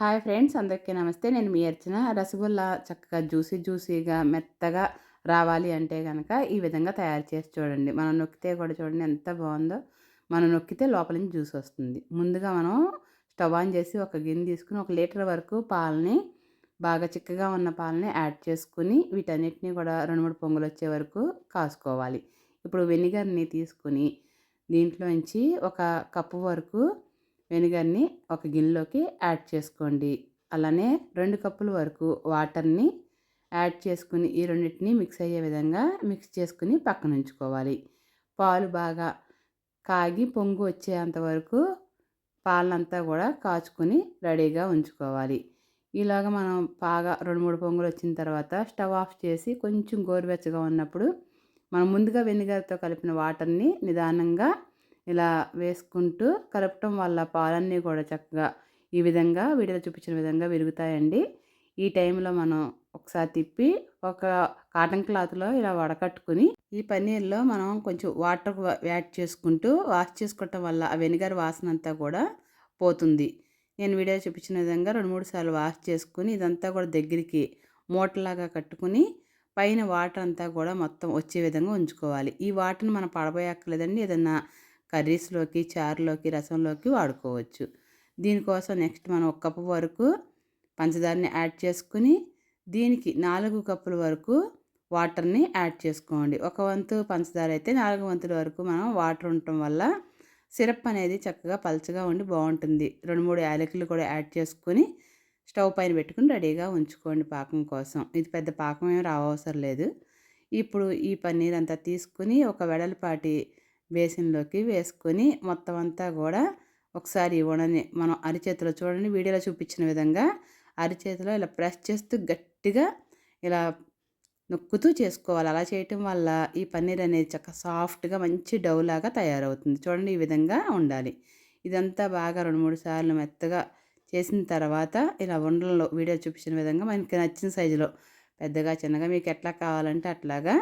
Hi friends అందరికీ నమస్తే. నేను మీ అర్చన. రసగుల్లా చక్కగా జ్యూసీ జ్యూసీగా మెత్తగా రావాలి అంటే కనుక ఈ విధంగా తయారు చేసి చూడండి. మనం నొక్కితే కూడా చూడండి ఎంత బాగుందో. మనం నొక్కితే లోపల నుంచి జ్యూస్ వస్తుంది. ముందుగా మనం స్టవ్ ఆన్ చేసి ఒక గిన్నె తీసుకుని ఒక లీటర్ వరకు పాలని బాగా చిక్కగా ఉన్న పాలని యాడ్ చేసుకుని వీటన్నిటిని కూడా రెండు మూడు పొంగులు వచ్చే వరకు కాసుకోవాలి. ఇప్పుడు వెనిగర్ని తీసుకుని దీంట్లోంచి ఒక కప్పు వరకు వెనిగర్ని ఒక గిన్నెలోకి యాడ్ చేసుకోండి. అలానే రెండు కప్పుల వరకు వాటర్ని యాడ్ చేసుకుని ఈ రెండింటిని మిక్స్ అయ్యే విధంగా మిక్స్ చేసుకుని పక్కన ఉంచుకోవాలి. పాలు బాగా కాగి పొంగు వచ్చేంత వరకు పాలనంతా కూడా కాచుకొని రెడీగా ఉంచుకోవాలి. ఇలాగ మనం బాగా రెండు మూడు పొంగులు వచ్చిన తర్వాత స్టవ్ ఆఫ్ చేసి కొంచెం గోరువెచ్చగా ఉన్నప్పుడు మనం ముందుగా వెనిగర్తో కలిపిన వాటర్ని నిదానంగా ఇలా వేసుకుంటూ కలపటం వల్ల పాలన్నీ కూడా చక్కగా ఈ విధంగా వీడియోలో చూపించిన విధంగా విరుగుతాయండి. ఈ టైంలో మనం ఒకసారి తిప్పి ఒక కాటన్ క్లాత్లో ఇలా వడకట్టుకుని ఈ పన్నీర్లో మనం కొంచెం వాటర్ యాడ్ చేసుకుంటూ వాష్ చేసుకోవటం వల్ల ఆ వెనిగర్ వాసన అంతా కూడా పోతుంది. నేను వీడియో చూపించిన విధంగా రెండు మూడు సార్లు వాష్ చేసుకుని ఇదంతా కూడా దగ్గరికి మూటలాగా కట్టుకుని పైన వాటర్ అంతా కూడా మొత్తం వచ్చే విధంగా ఉంచుకోవాలి. ఈ వాటర్ని మనం పడబోయక్కర్లేదండి. ఏదన్నా కర్రీస్లోకి చారులోకి రసంలోకి వాడుకోవచ్చు. దీనికోసం నెక్స్ట్ మనం ఒక కప్పు వరకు పంచదారని యాడ్ చేసుకుని దీనికి నాలుగు కప్పుల వరకు వాటర్ని యాడ్ చేసుకోండి. ఒక వంతు పంచదార అయితే నాలుగు వంతుల వరకు మనం వాటర్ ఉండటం వల్ల సిరప్ అనేది చక్కగా పలచగా ఉండి బాగుంటుంది. రెండు మూడు యాలకులు కూడా యాడ్ చేసుకొని స్టవ్ పైన పెట్టుకుని రెడీగా ఉంచుకోండి పాకం కోసం. ఇది పెద్ద పాకం ఏమి రావసరం లేదు. ఇప్పుడు ఈ పన్నీర్ అంతా తీసుకుని ఒక వెడల్పాటి బేసిన్లోకి వేసుకొని మొత్తం అంతా కూడా ఒకసారి ఇవ్వడని మనం అరిచేతిలో చూడండి వీడియోలో చూపించిన విధంగా అరిచేతిలో ఇలా ప్రెస్ చేస్తూ గట్టిగా ఇలా నొక్కుతూ చేసుకోవాలి. అలా చేయటం వల్ల ఈ పన్నీర్ అనేది చక్క సాఫ్ట్గా మంచి డౌలాగా తయారవుతుంది. చూడండి ఈ విధంగా ఉండాలి. ఇదంతా బాగా రెండు మూడు సార్లు మెత్తగా చేసిన తర్వాత ఇలా ఉండలలో వీడియో చూపించిన విధంగా మనకి నచ్చిన సైజులో పెద్దగా చిన్నగా మీకు ఎట్లా కావాలంటే అట్లాగా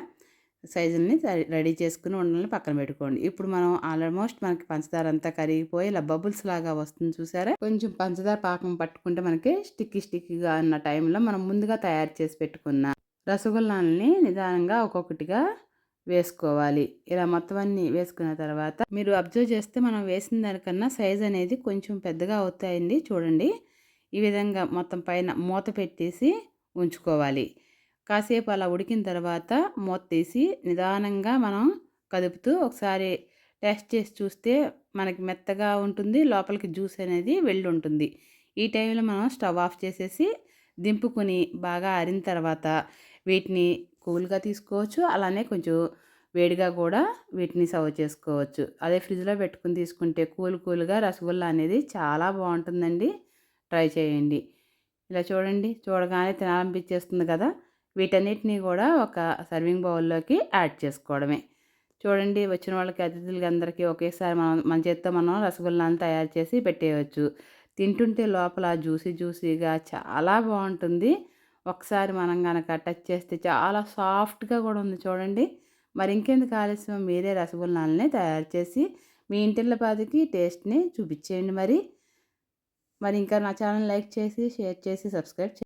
సైజుల్ని రెడీ చేసుకుని ఉండల్ని పక్కన పెట్టుకోండి. ఇప్పుడు మనం ఆల్మోస్ట్ మనకి పంచదార అంతా కరిగిపోయి ఇలా బబుల్స్ లాగా వస్తుంది చూసారా? కొంచెం పంచదార పాకం పట్టుకుంటే మనకి స్టిక్కీ స్టిక్కీగా ఉన్న టైంలో మనం ముందుగా తయారు చేసి పెట్టుకున్న రసగుల్లాలని నిదానంగా ఒక్కొక్కటిగా వేసుకోవాలి. ఇలా మొత్తం అన్ని వేసుకున్న తర్వాత మీరు అబ్జర్వ్ చేస్తే మనం వేసిన దానికన్నా సైజ్ అనేది కొంచెం పెద్దగా అవుతాయండి. చూడండి. ఈ విధంగా మొత్తం పైన మూత పెట్టేసి ఉంచుకోవాలి. కాసేపు అలా ఉడికిన తర్వాత మూత తీసి నిదానంగా మనం కదుపుతూ ఒకసారి టెస్ట్ చేసి చూస్తే మనకి మెత్తగా ఉంటుంది లోపలికి జ్యూస్ అనేది వెళ్ళి ఉంటుంది ఈ టైంలో మనం స్టవ్ ఆఫ్ చేసేసి దింపుకొని బాగా ఆరిన తర్వాత వీటిని కూల్గా తీసుకోవచ్చు. అలానే కొంచెం వేడిగా కూడా వీటిని సర్వ్ చేసుకోవచ్చు. అదే ఫ్రిడ్జ్లో పెట్టుకుని తీసుకుంటే కూల్ కూల్గా రసగుల్లా అనేది చాలా బాగుంటుందండి. ట్రై చేయండి. ఇలా చూడండి. చూడగానే తినాలనిపించేస్తుంది కదా. వీటన్నిటిని కూడా ఒక సర్వింగ్ బౌల్లోకి యాడ్ చేసుకోవడమే. చూడండి వచ్చిన వాళ్ళకి అతిథులకి అందరికీ ఒకేసారి మనం మన చేత్తో మనం రసగుల్లాను తయారు చేసి పెట్టేయచ్చు. తింటుంటే లోపల జ్యూసీ జ్యూసీగా చాలా బాగుంటుంది. ఒకసారి మనం కనుక టచ్ చేస్తే చాలా సాఫ్ట్గా కూడా ఉంది చూడండి. మరి ఇంకెందుకు ఆలస్యం? మీరే రసగుల్లాలని తయారు చేసి మీ ఇంటిళ్ళ టేస్ట్ని చూపించేయండి మరి. మరి ఇంకా నా ఛానల్ లైక్ చేసి షేర్ చేసి సబ్స్క్రైబ్